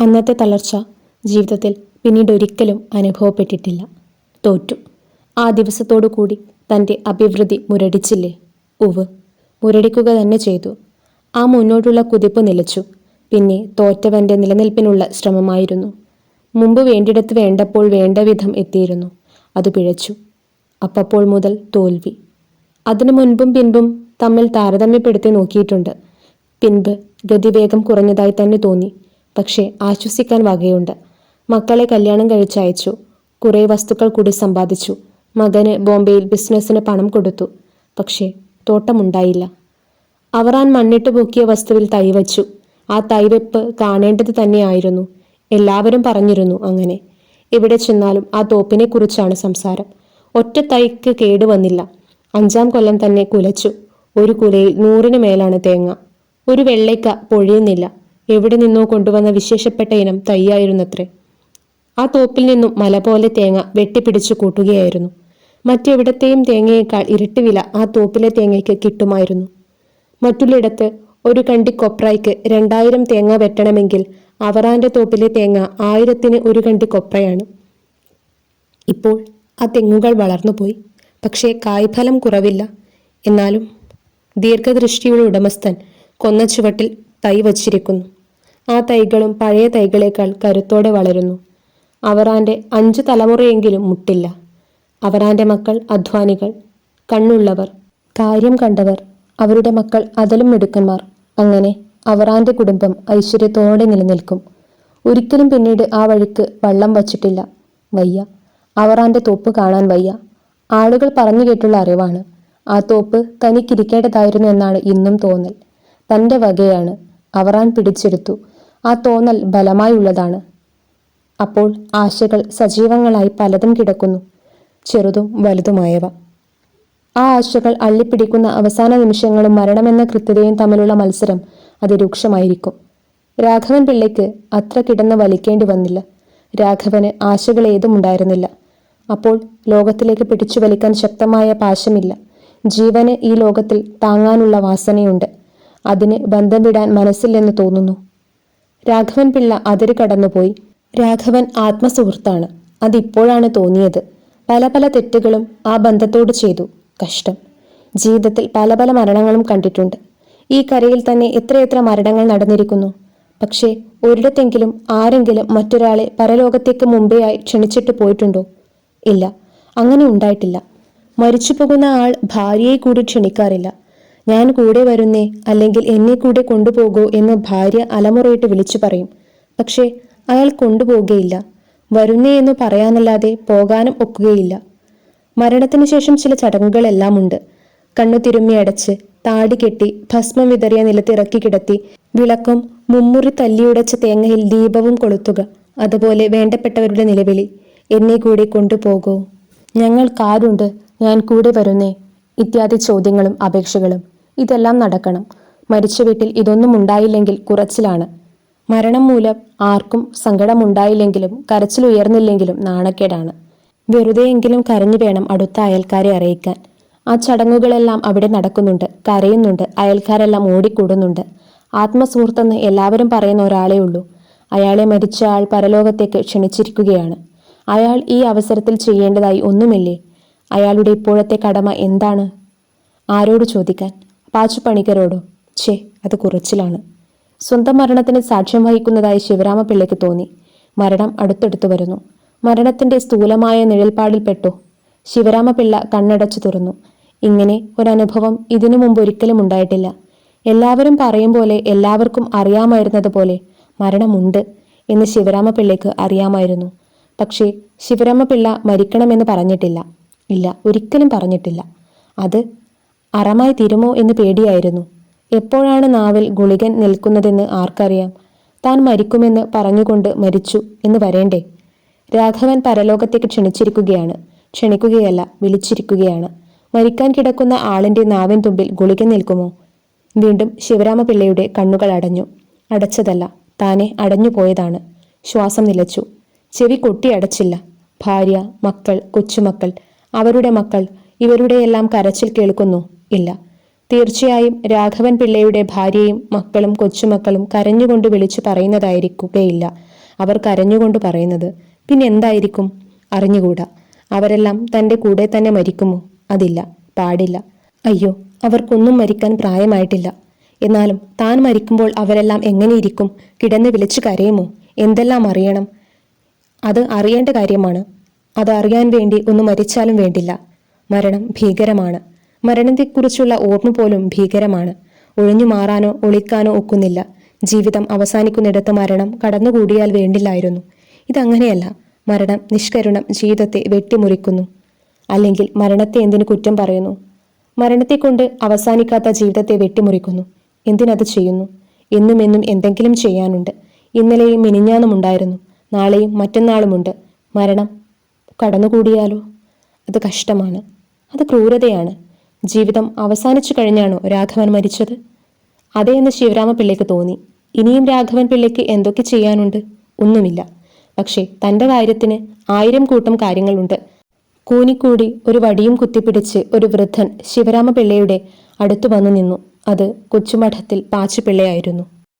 അന്നത്തെ തളർച്ച ജീവിതത്തിൽ പിന്നീട് ഒരിക്കലും അനുഭവപ്പെട്ടിട്ടില്ല. തോറ്റു. ആ ദിവസത്തോടു കൂടി തന്റെ അഭിവൃദ്ധി മുരടിച്ചില്ലേ? ഉവ് മുരടിക്കുക തന്നെ ചെയ്തു. ആ മുന്നോട്ടുള്ള കുതിപ്പ് നിലച്ചു. പിന്നെ തോറ്റവന്റെ നിലനിൽപ്പിനുള്ള ശ്രമമായിരുന്നു. മുമ്പ് വേണ്ടിടത്ത് വേണ്ടപ്പോൾ വേണ്ട വിധം എത്തിയിരുന്നു. അത് പിഴച്ചു. അപ്പപ്പോൾ മുതൽ തോൽവി. അതിനു മുൻപും പിൻപും തമ്മിൽ താരതമ്യപ്പെടുത്തി നോക്കിയിട്ടുണ്ട്. പിൻപ് ഗതിവേഗം കുറഞ്ഞതായി തന്നെ തോന്നി. പക്ഷേ ആശ്വസിക്കാൻ വകയുണ്ട്. മക്കളെ കല്യാണം കഴിച്ചയച്ചു കുറേ വസ്തുക്കൾ കൂടി സമ്പാദിച്ചു. മകന് ബോംബെയിൽ ബിസിനസ്സിന് പണം കൊടുത്തു. പക്ഷേ തോട്ടമുണ്ടായില്ല. അവറാൻ മണ്ണിട്ട് പൊക്കിയ വസ്തുവിൽ തൈവച്ചു ആ തൈവെപ്പ് കാണേണ്ടത് തന്നെയായിരുന്നു. എല്ലാവരും പറഞ്ഞിരുന്നു അങ്ങനെ. എവിടെ ചെന്നാലും ആ തോപ്പിനെ കുറിച്ചാണ് സംസാരം. ഒറ്റ തൈക്ക് കേടുവന്നില്ല അഞ്ചാം കൊല്ലം തന്നെ കുലച്ചു. ഒരു കുലയിൽ നൂറിന് മേലാണ് തേങ്ങ. ഒരു വെള്ളയ്ക്ക പൊഴിയുന്നില്ല. എവിടെ നിന്നോ കൊണ്ടുവന്ന വിശേഷപ്പെട്ട ഇനം തൈയായിരുന്നത്രേ. ആ തോപ്പിൽ നിന്നും മല പോലെ തേങ്ങ വെട്ടിപ്പിടിച്ചു കൂട്ടുകയായിരുന്നു. മറ്റെവിടത്തെയും തേങ്ങയേക്കാൾ ഇരട്ടി വില ആ തോപ്പിലെ തേങ്ങയ്ക്ക് കിട്ടുമായിരുന്നു. മറ്റുള്ളിടത്ത് ഒരു കണ്ടി കൊപ്രയ്ക്ക് രണ്ടായിരം തേങ്ങ വെട്ടണമെങ്കിൽ അവറാന്റെ തോപ്പിലെ തേങ്ങ ആയിരത്തിന് ഒരു കണ്ടി കൊപ്രയാണ്. ഇപ്പോൾ ആ തെങ്ങുകൾ വളർന്നുപോയി പക്ഷേ കായ്ഫലം കുറവില്ല. എന്നാലും ദീർഘദൃഷ്ടിയുള്ള ഉടമസ്ഥൻ കൊന്ന ചുവട്ടിൽ തൈ വച്ചിരിക്കുന്നു. ആ തൈകളും പഴയ തൈകളേക്കാൾ കരുത്തോടെ വളരുന്നു. അവറാന്റെ അഞ്ചു തലമുറയെങ്കിലും മുട്ടില്ല. അവറാന്റെ മക്കൾ അധ്വാനികൾ കണ്ണുള്ളവർ കാര്യം കണ്ടവർ അവരുടെ മക്കൾ അതലും മിടുക്കന്മാർ. അങ്ങനെ അവറാന്റെ കുടുംബം ഐശ്വര്യത്തോടെ നിലനിൽക്കും. ഒരിക്കലും പിന്നീട് ആ വഴിക്ക് വള്ളം വച്ചിട്ടില്ല. വയ്യ. അവറാന്റെ തോപ്പ് കാണാൻ വയ്യ. ആളുകൾ പറഞ്ഞു കേട്ടുള്ള അറിവാണ്. ആ തോപ്പ് തനിക്കിരിക്കേണ്ടതായിരുന്നു എന്നാണ് ഇന്നും തോന്നൽ. തന്റെ വകയാണ്. അവറാൻ പിടിച്ചെടുത്തു. ആ തോന്നൽ ബലമായുള്ളതാണ്. അപ്പോൾ ആശകൾ സജീവങ്ങളായി പലതും കിടക്കുന്നു ചെറുതും വലുതുമായവ. ആ ആശകൾ അള്ളിപ്പിടിക്കുന്ന അവസാന നിമിഷങ്ങളും മരണമെന്ന കൃത്യതയും തമ്മിലുള്ള മത്സരം അതിരൂക്ഷമായിരിക്കും. രാഘവൻ പിള്ളയ്ക്ക് അത്ര കിടന്ന് വലിക്കേണ്ടി വന്നില്ല. രാഘവന് ആശകൾ ഏതും ഉണ്ടായിരുന്നില്ല. അപ്പോൾ ലോകത്തിലേക്ക് പിടിച്ചു വലിക്കാൻ ശക്തമായ പാശമില്ല. ജീവന് ഈ ലോകത്തിൽ താങ്ങാനുള്ള വാസനയുണ്ട്. അതിന് ബന്ധം വിടാൻ മനസ്സില്ലെന്ന് തോന്നുന്നു. രാഘവൻ പിള്ള അതിര് കടന്നുപോയി. രാഘവൻ ആത്മസുഹൃത്താണ്. അതിപ്പോഴാണ് തോന്നിയത്. പല പല തെറ്റുകളും ആ ബന്ധത്തോട് ചെയ്തു. കഷ്ടം. ജീവിതത്തിൽ പല പല മരണങ്ങളും കണ്ടിട്ടുണ്ട്. ഈ കരയിൽ തന്നെ എത്രയെത്ര മരണങ്ങൾ നടന്നിരിക്കുന്നു. പക്ഷേ ഒരിടത്തെങ്കിലും ആരെങ്കിലും മറ്റൊരാളെ പരലോകത്തേക്ക് മുമ്പേയായി ക്ഷണിച്ചിട്ട് പോയിട്ടുണ്ടോ? ഇല്ല. അങ്ങനെ ഉണ്ടായിട്ടില്ല. മരിച്ചു പോകുന്ന ആൾ ഭാര്യയെ കൂടി ക്ഷണിക്കാറില്ല. ഞാൻ കൂടെ വരുന്നേ അല്ലെങ്കിൽ എന്നെ കൂടെ കൊണ്ടുപോകൂ എന്ന് ഭാര്യ അലമുറയിട്ട് വിളിച്ചു പറയും. പക്ഷേ അയാൾ കൊണ്ടുപോകുകയില്ല. വരുന്നേ എന്ന് പറയാനല്ലാതെ പോകാനും ഒക്കുകയില്ല. മരണത്തിനു ശേഷം ചില ചടങ്ങുകളെല്ലാം ഉണ്ട്. കണ്ണു തിരുമ്മി അടച്ച് താടി കെട്ടി ഭസ്മം വിതറിയ നിലത്തിറക്കി കിടത്തി വിളക്കും മുമ്മുറി തല്ലിയുടച്ച തേങ്ങയിൽ ദീപവും കൊളുത്തുക അതുപോലെ വേണ്ടപ്പെട്ടവരുടെ നിലവിളി എന്നെ കൂടി കൊണ്ടുപോകൂ. ഞങ്ങൾ ഞങ്ങൾക്കാരുണ്ട് ഞാൻ കൂടെ വരുന്നേ. ഇത്യാദി ചോദ്യങ്ങളും അപേക്ഷകളും. ഇതെല്ലാം നടക്കണം. മരിച്ച വീട്ടിൽ ഇതൊന്നും ഉണ്ടായില്ലെങ്കിൽ കുറച്ചിലാണ്. മരണം മൂലം ആർക്കും സങ്കടമുണ്ടായില്ലെങ്കിലും കരച്ചിൽ ഉയർന്നില്ലെങ്കിലും നാണക്കേടാണ്. വെറുതെയെങ്കിലും കരഞ്ഞു വേണം അടുത്ത അയൽക്കാരെ അറിയിക്കാൻ. ആ ചടങ്ങുകളെല്ലാം അവിടെ നടക്കുന്നുണ്ട് കരയുന്നുണ്ട് അയൽക്കാരെല്ലാം ഓടിക്കൂടുന്നുണ്ട്. ആത്മസുഹൃത്തെന്ന് എല്ലാവരും പറയുന്ന ഒരാളേ ഉള്ളൂ. അയാളെ മരിച്ച ആൾ പരലോകത്തേക്ക് ക്ഷണിച്ചിരിക്കുകയാണ്. അയാൾ ഈ അവസരത്തിൽ ചെയ്യേണ്ടതായി ഒന്നുമില്ലേ? അയാളുടെ ഇപ്പോഴത്തെ കടമ എന്താണ്? ആരോട് ചോദിക്കാൻ? പാച്ചു പണിക്കരോടോ ഛേ അത് കുറച്ചിലാണ്. സ്വന്തം മരണത്തിന് സാക്ഷ്യം വഹിക്കുന്നതായി ശിവരാമപിള്ളയ്ക്ക് തോന്നി. മരണം അടുത്തടുത്ത് വരുന്നു. മരണത്തിന്റെ സ്ഥൂലമായ നിഴൽപ്പാടിൽപ്പെട്ടു. ശിവരാമപിള്ള കണ്ണടച്ചു തുറന്നു. ഇങ്ങനെ ഒരനുഭവം ഇതിനു മുമ്പ് ഒരിക്കലും ഉണ്ടായിട്ടില്ല. എല്ലാവരും പറയും പോലെ എല്ലാവർക്കും അറിയാമായിരുന്നതുപോലെ മരണമുണ്ട് എന്ന് ശിവരാമപിള്ളയ്ക്ക് അറിയാമായിരുന്നു. പക്ഷേ ശിവരാമപിള്ള മരിക്കണമെന്ന് പറഞ്ഞിട്ടില്ല. ഇല്ല ഒരിക്കലും പറഞ്ഞിട്ടില്ല. അത് അറമായി തീരുമോ എന്ന് പേടിയായിരുന്നു. എപ്പോഴാണ് നാവിൽ ഗുളികൻ നിൽക്കുന്നതെന്ന് ആർക്കറിയാം. താൻ മരിക്കുമെന്ന് പറഞ്ഞുകൊണ്ട് മരിച്ചു എന്ന് വരേണ്ടേ? രാഘവൻ പരലോകത്തേക്ക് ക്ഷണിച്ചിരിക്കുകയാണ്. ക്ഷണിക്കുകയല്ല വിളിച്ചിരിക്കുകയാണ്. മരിക്കാൻ കിടക്കുന്ന ആളിന്റെ നാവിൻ തുമ്പിൽ ഗുളികൻ നിൽക്കുമോ? വീണ്ടും ശിവരാമപിള്ളയുടെ കണ്ണുകൾ അടഞ്ഞു. അടച്ചതല്ല താനെ അടഞ്ഞുപോയതാണ്. ശ്വാസം നിലച്ചു. ചെവി കൊട്ടിയടച്ചില്ല ഭാര്യ മക്കൾ കൊച്ചുമക്കൾ അവരുടെ മക്കൾ ഇവരുടെയെല്ലാം കരച്ചിൽ കേൾക്കുന്നു. ഇല്ല. തീർച്ചയായും രാഘവൻ പിള്ളയുടെ ഭാര്യയും മക്കളും കൊച്ചുമക്കളും കരഞ്ഞുകൊണ്ട് വിളിച്ചു പറയുന്നതായിരിക്കുകയില്ല. അവർ കരഞ്ഞുകൊണ്ട് പറയുന്നത് പിന്നെ എന്തായിരിക്കും? അറിഞ്ഞുകൂടാ. അവരെല്ലാം തന്റെ കൂടെ തന്നെ മരിക്കുമോ? അതില്ല. പാടില്ല. അയ്യോ അവർക്കൊന്നും മരിക്കാൻ പ്രായമായിട്ടില്ല. എന്നാലും താൻ മരിക്കുമ്പോൾ അവരെല്ലാം എങ്ങനെയിരിക്കും? കിടന്ന് വിളിച്ചു കരയുമോ? എന്തെല്ലാം അറിയണം? അത് അറിയേണ്ട കാര്യമാണ്. അത് അറിയാൻ വേണ്ടി ഒന്ന് മരിച്ചാലും വേണ്ടില്ല. മരണം ഭീകരമാണ്. മരണത്തെക്കുറിച്ചുള്ള ഓർമ്മ പോലും ഭീകരമാണ്. ഒഴിഞ്ഞു മാറാനോ ഒളിക്കാനോ ഒക്കുന്നില്ല. ജീവിതം അവസാനിക്കുന്നിടത്ത് മരണം കടന്നുകൂടിയാൽ വേണ്ടില്ലായിരുന്നു. ഇതങ്ങനെയല്ല. മരണം നിഷ്കരുണം ജീവിതത്തെ വെട്ടിമുറിക്കുന്നു. അല്ലെങ്കിൽ മരണത്തെ എന്തിനു കുറ്റം പറയുന്നു? മരണത്തെക്കൊണ്ട് അവസാനിക്കാത്ത ജീവിതത്തെ വെട്ടിമുറിക്കുന്നു. എന്തിനത് ചെയ്യുന്നു? എന്നും എന്നും എന്തെങ്കിലും ചെയ്യാനുണ്ട്. ഇന്നലെയും മിനിഞ്ഞാന്നുമുണ്ടായിരുന്നു നാളെയും മറ്റന്നാളുമുണ്ട്. മരണം കടന്നുകൂടിയാലോ? അത് കഷ്ടമാണ്. അത് ക്രൂരതയാണ്. ജീവിതം അവസാനിച്ചു കഴിഞ്ഞാണോ രാഘവൻ മരിച്ചത്? അതേ എന്ന് ശിവരാമപിള്ളയ്ക്ക് തോന്നി. ഇനിയും രാഘവൻ പിള്ളയ്ക്ക് എന്തൊക്കെ ചെയ്യാനുണ്ട്? ഒന്നുമില്ല. പക്ഷേ തന്റെ കാര്യത്തിന് ആയിരം കൂട്ടം കാര്യങ്ങളുണ്ട്. കൂനിക്കൂടി ഒരു വടിയും കുത്തിപ്പിടിച്ച് ഒരു വൃദ്ധൻ ശിവരാമപിള്ളയുടെ അടുത്തു വന്നു നിന്നു. അത് കൊച്ചുമഠത്തിൽ പാച്ചുപിള്ളയായിരുന്നു